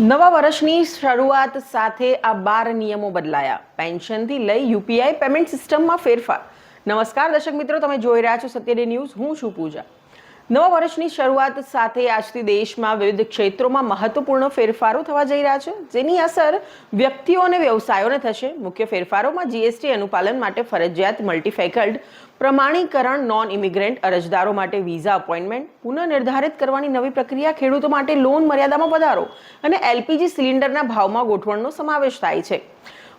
નવા વર્ષની શરૂઆત સાથે આ બાર નિયમો બદલાયા. પેન્શનથી લઈ યુપીઆઈ પેમેન્ટ સિસ્ટમમાં ફેરફાર. નમસ્કાર, દર્શક મિત્રો, તમે જોઈ રહ્યા છો સત્યડે ન્યૂઝ. હું છું પૂજા. નવા વર્ષની શરૂઆત સાથે આજથી દેશમાં વિવિધ ક્ષેત્રોમાં મહત્વપૂર્ણ ફેરફારો થવા જઈ રહ્યા છે, જેની અસર વ્યક્તિઓ અને વ્યવસાયોને થશે. મુખ્ય ફેરફારોમાં જીએસટી અનુપાલન માટે ફરજિયાત મલ્ટીફેકલ્ડ પ્રમાણીકરણ નોન ઇમિગ્રન્ટ અરજદારો માટે વિઝા અપોઇન્ટમેન્ટ પુનઃનિર્ધારિત કરવાની નવી પ્રક્રિયા, ખેડૂતો માટે લોન મર્યાદામાં વધારો અને એલપીજી સિલિન્ડરના ભાવમાં ગોઠવણનો સમાવેશ થાય છે.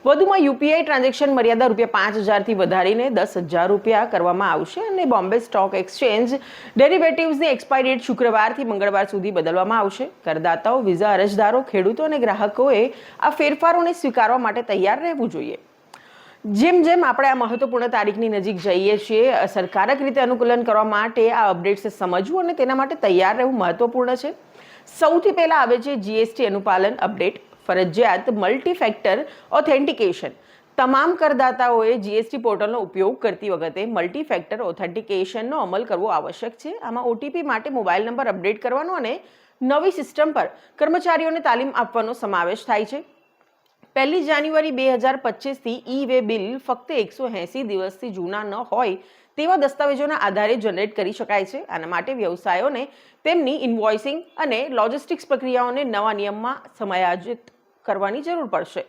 વધુમાં યુપીઆઈ ટ્રાન્ઝેક્શન મર્યાદા રૂપિયા પાંચ હજારથી વધારીને દસ હજાર રૂપિયા કરવામાં આવશે અને બોમ્બે સ્ટોક એક્સચેન્જ ડેરિવેટિવ્સની એક્સપાયરી ડેટ શુક્રવારથી મંગળવાર સુધી બદલવામાં આવશે. કરદાતાઓ, વિઝા અરજદારો, ખેડૂતો અને ગ્રાહકોએ આ ફેરફારોને સ્વીકારવા માટે તૈયાર રહેવું જોઈએ. જેમ જેમ આપણે આ મહત્વપૂર્ણ તારીખની નજીક જઈએ છીએ, અસરકારક રીતે અનુકૂલન કરવા માટે આ અપડેટ્સ સમજવું અને તેના માટે તૈયાર રહેવું મહત્વપૂર્ણ છે. સૌથી પહેલાં આવે છે જીએસટી અનુપાલન અપડેટ. ફરજિયાત મલ્ટી ફેક્ટર ઓથેન્ટિકેશન તમામ કરદાતાઓએ જીએસટી પોર્ટલનો ઉપયોગ કરતી વખતે મલ્ટી ફેક્ટર ઓથેન્ટિકેશનનો અમલ કરવો આવશ્યક છે. આમાં ઓટીપી માટે મોબાઈલ નંબર અપડેટ કરવાનો અને નવી સિસ્ટમ પર કર્મચારીઓને તાલીમ આપવાનો સમાવેશ થાય છે. પહેલી જાન્યુઆરી બે હજાર પચીસથી ઈ વે બિલ ફક્ત એકસો એંસી દિવસથી જૂના ન હોય તેવા દસ્તાવેજોના આધારે જનરેટ કરી શકાય છે. આના માટે વ્યવસાયોને તેમની ઇન્વોઇસિંગ અને લોજિસ્ટિક્સ પ્રક્રિયાઓને નવા નિયમમાં સમાયોજિત કરવાની જરૂર પડશે.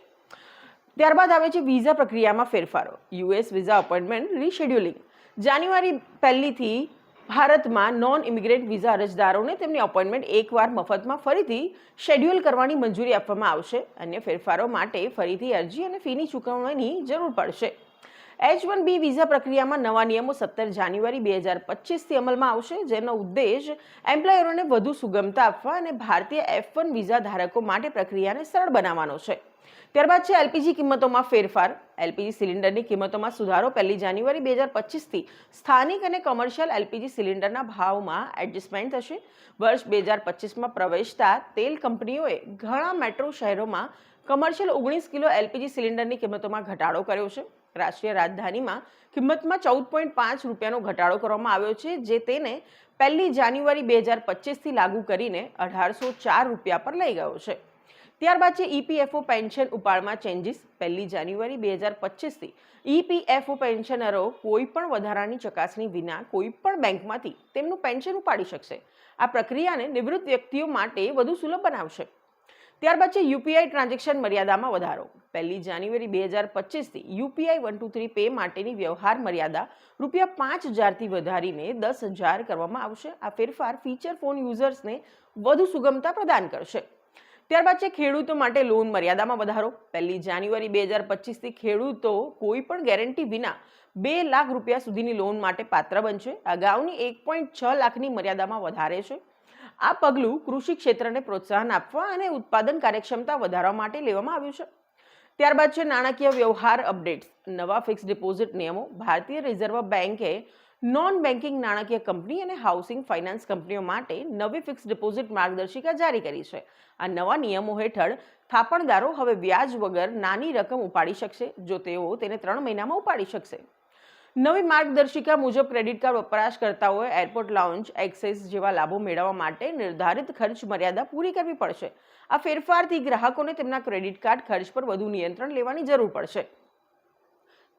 ત્યારબાદ આવે છે વિઝા પ્રક્રિયામાં ફેરફારો. US visa appointment rescheduling. જાન્યુઆરી પહેલીથી ભારતમાં નોન ઇમિગ્રેન્ટ વિઝા અરજદારોને તેમની અપોઇન્ટમેન્ટ એકવાર મફતમાં ફરીથી શેડ્યુલ કરવાની મંજૂરી આપવામાં આવશે. અન્ય ફેરફારો માટે ફરીથી અરજી અને ફીની ચૂકવણીની જરૂર પડશે. એચ વન બી વિઝા પ્રક્રિયામાં નવા નિયમો સત્તર જાન્યુઆરી બે હજાર પચીસથી અમલમાં આવશે, જેનો ઉદ્દેશ એમ્પ્લોયરોને વધુ સુગમતા આપવા અને ભારતીય એફ વન વિઝા ધારકો માટે પ્રક્રિયાને સરળ બનાવવાનો છે. ત્યારબાદ છે એલપીજી કિંમતોમાં ફેરફાર. એલપીજી સિલિન્ડરની કિંમતોમાં સુધારો પહેલી જાન્યુઆરી બે હજાર પચીસથી સ્થાનિક અને કોમર્શિયલ એલપીજી સિલિન્ડરના ભાવમાં એડજસ્ટમેન્ટ થશે. વર્ષ બે હજાર પચીસમાં પ્રવેશતા તેલ કંપનીઓએ ઘણા મેટ્રો શહેરોમાં કમર્શિયલ ઓગણીસ કિલો એલપીજી સિલિન્ડરની કિંમતોમાં ઘટાડો કર્યો છે. રાષ્ટ્રીય રાજધાનીમાં કિંમતમાં ચૌદ પોઈન્ટ પાંચ રૂપિયાનો ઘટાડો કરવામાં આવ્યો છે, જે તેને પહેલી જાન્યુઆરી બે હજાર પચીસથી લાગુ કરીને અઢારસો ચાર રૂપિયા પર લઈ ગયો છે. ત્યારબાદ છે ઈપીએફઓ પેન્શન ઉપાડમાં ચેન્જીસ, પહેલી જાન્યુઆરી બે હજાર પચીસથી ઈપીએફઓ પેન્શનરો કોઈ પણ વધારાની ચકાસણી વિના કોઈ પણ બેંકમાંથી તેમનું પેન્શન ઉપાડી શકશે. આ પ્રક્રિયાને નિવૃત્ત વ્યક્તિઓ માટે વધુ સુલભ બનાવશે. ત્યારબાદ છે યુપીઆઈ ટ્રાન્ઝેક્શન મર્યાદામાં વધારો. પહેલી જાન્યુઆરી બે હજાર પચીસથી UPI one two three pay માટેની વ્યવહાર મર્યાદા રૂપિયા પાંચ હજારથી વધારીને દસ હજાર કરવામાં આવશે. આ ફેરફાર ફીચર ફોન યુઝર્સને વધુ સુગમતા પ્રદાન કરશે. ત્યારબાદ છે ખેડૂતો માટે લોન મર્યાદામાં વધારો. પહેલી જાન્યુઆરી બે હજાર પચીસથી ખેડૂતો કોઈ પણ ગેરંટી વિના બે લાખ રૂપિયા સુધીની લોન માટે પાત્ર બનશે. અગાઉની એક પોઈન્ટ છ લાખની મર્યાદામાં વધારે છે. આ પગલું કૃષિ ક્ષેત્રને પ્રોત્સાહન આપવા અને ઉત્પાદન કાર્યક્ષમતા વધારવા માટે લેવામાં આવ્યું છે. ત્યારબાદ છે નાણાકીય વ્યવહાર અપડેટ્સ. નવા ફિક્સ ડિપોઝિટ નિયમો. ભારતીય રિઝર્વ બેન્કે નોન બેન્કિંગ નાણાકીય કંપની અને હાઉસિંગ ફાઇનાન્સ કંપનીઓ માટે નવી ફિક્સ ડિપોઝિટ માર્ગદર્શિકા જારી કરી છે. આ નવા નિયમો હેઠળ થાપણદારો હવે વ્યાજ વગર નાની રકમ ઉપાડી શકશે, જો તેઓ તેને ત્રણ મહિનામાં ઉપાડી શકશે. નવી માર્ગદર્શિકા મુજબ ક્રેડિટ કાર્ડ વપરાશકર્તાઓએ એરપોર્ટ લાઉન્જ, એક્સેસ જેવા લાભો મેળવવા માટે નિર્ધારિત ખર્ચ મર્યાદા પૂરી કરવી પડશે. આ ફેરફારથી ગ્રાહકોને તેમના ક્રેડિટ કાર્ડ ખર્ચ પર વધુ નિયંત્રણ લેવાની જરૂર પડશે.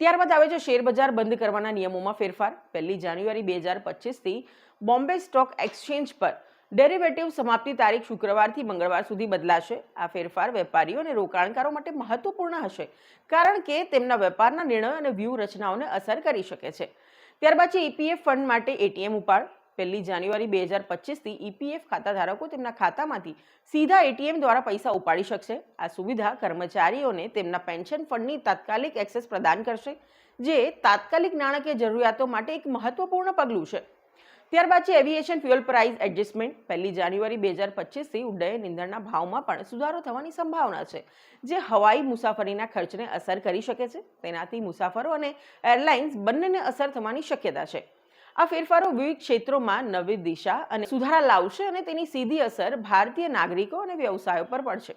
ત્યારબાદ આવે છે શેરબજાર બંધ કરવાના નિયમોમાં ફેરફાર. પહેલી જાન્યુઆરી બે હજાર પચીસથી બોમ્બે સ્ટોક એક્સચેન્જ પર ડેરિવેટિવ સમાપ્તિ તારીખ શુક્રવારથી મંગળવાર સુધી બદલાશે. આ ફેરફાર વેપારીઓ અને રોકાણકારો માટે મહત્વપૂર્ણ હશે, કારણ કે તેમના વેપારના નિર્ણયો અને વ્યૂહરચનાઓને અસર કરી શકે છે. ત્યારબાદ છે ઈપીએફ ફંડ માટે એટીએમ ઉપાડ. પહેલી જાન્યુઆરી બે હજાર પચીસથી ઈપીએફ ખાતા ધારકો તેમના ખાતામાંથી સીધા એટીએમ દ્વારા પૈસા ઉપાડી શકશે. આ સુવિધા કર્મચારીઓને તેમના પેન્શન ફંડની તાત્કાલિક એક્સેસ પ્રદાન કરશે, જે તાત્કાલિક નાણાકીય જરૂરિયાતો માટે એક મહત્વપૂર્ણ પગલું છે. ત્યારબાદ છે એવિએશન ફ્યુઅલ પ્રાઇસ એડજસ્ટમેન્ટ પહેલી જાન્યુઆરી બે હજાર પચીસથી ઉડ્ડયન ઇંધણના ભાવમાં પણ સુધારો થવાની સંભાવના છે. જે હવાઈ મુસાફરીના ખર્ચને અસર કરી શકે છે. તેનાથી મુસાફરો અને એરલાઇન્સ બંનેને અસર થવાની શક્યતા છે. આ ફેરફારો વિવિધ ક્ષેત્રોમાં નવી દિશા અને સુધારા લાવશે અને તેની સીધી અસર ભારતીય નાગરિકો અને વ્યવસાયો પર પડશે.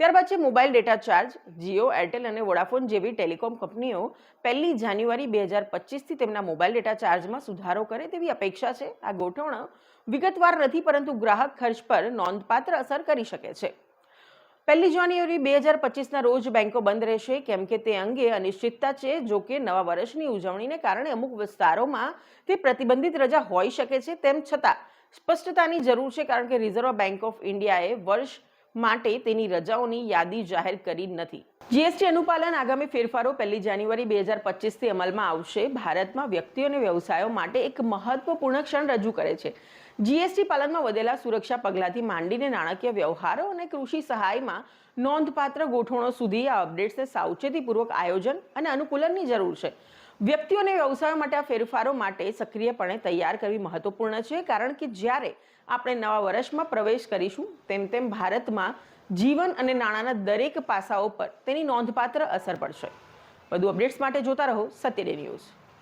ત્યારબાદ છે mobile data charge, Jio, Airtel અને વોડાફોન જેવી ટેલિકોમ કંપનીઓ પહેલી જાન્યુઆરી બે હજાર પચીસથી તેમના મોબાઈલ ડેટા ચાર્જમાં સુધારો કરે તેવી અપેક્ષા છે. આ ગોઠવણો વિગતવાર નથી, પરંતુ ગ્રાહક ખર્ચ પર નોંધપાત્ર અસર કરી શકે છે. પહેલી જાન્યુઆરી બે હજાર પચીસના રોજ બેંકો બંધ રહેશે, કેમ કે તે અંગે અનિશ્ચિતતા છે, જો કે નવા વર્ષની ઉજવણીને કારણે અમુક વિસ્તારોમાં તે પ્રતિબંધિત રજા હોઈ શકે છે. તેમ છતાં સ્પષ્ટતાની જરૂર છે, કારણ કે રિઝર્વ બેંક ઓફ ઇન્ડિયાએ વર્ષ માટે તેની રજાઓની યાદી જાહેર કરી નથી. જીએસટી અનુપાલન આગામી ફેરફારો પહેલી જાન્યુઆરી બે હજાર પચીસથી અમલમાં આવશે. ભારતમાં વ્યક્તિઓ અને વ્યવસાયો માટે એક મહત્વપૂર્ણ ક્ષણ રજૂ કરે છે. જીએસટી પાલનમાં વધેલા સુરક્ષા પગલાંથી માંડીને નાણાકીય વ્યવહારો અને કૃષિ સહાયમાં નોંધપાત્ર ગોઠવણો સુધી આ અપડેટ્સને સાવચેતીપૂર્વક આયોજન અને અનુકૂલનની જરૂર છે. વ્યક્તિઓ અને વ્યવસાયો માટે આ ફેરફારો માટે સક્રિયપણે તૈયાર કરવી મહત્વપૂર્ણ છે, કારણ કે જ્યારે આપણે નવા વર્ષમાં પ્રવેશ કરીશું, તેમ તેમ ભારતમાં જીવન અને નાણાંના દરેક પાસાઓ પર તેની નોંધપાત્ર અસર પડશે. વધુ અપડેટ્સ માટે જોતા રહો સત્યડે ન્યૂઝ.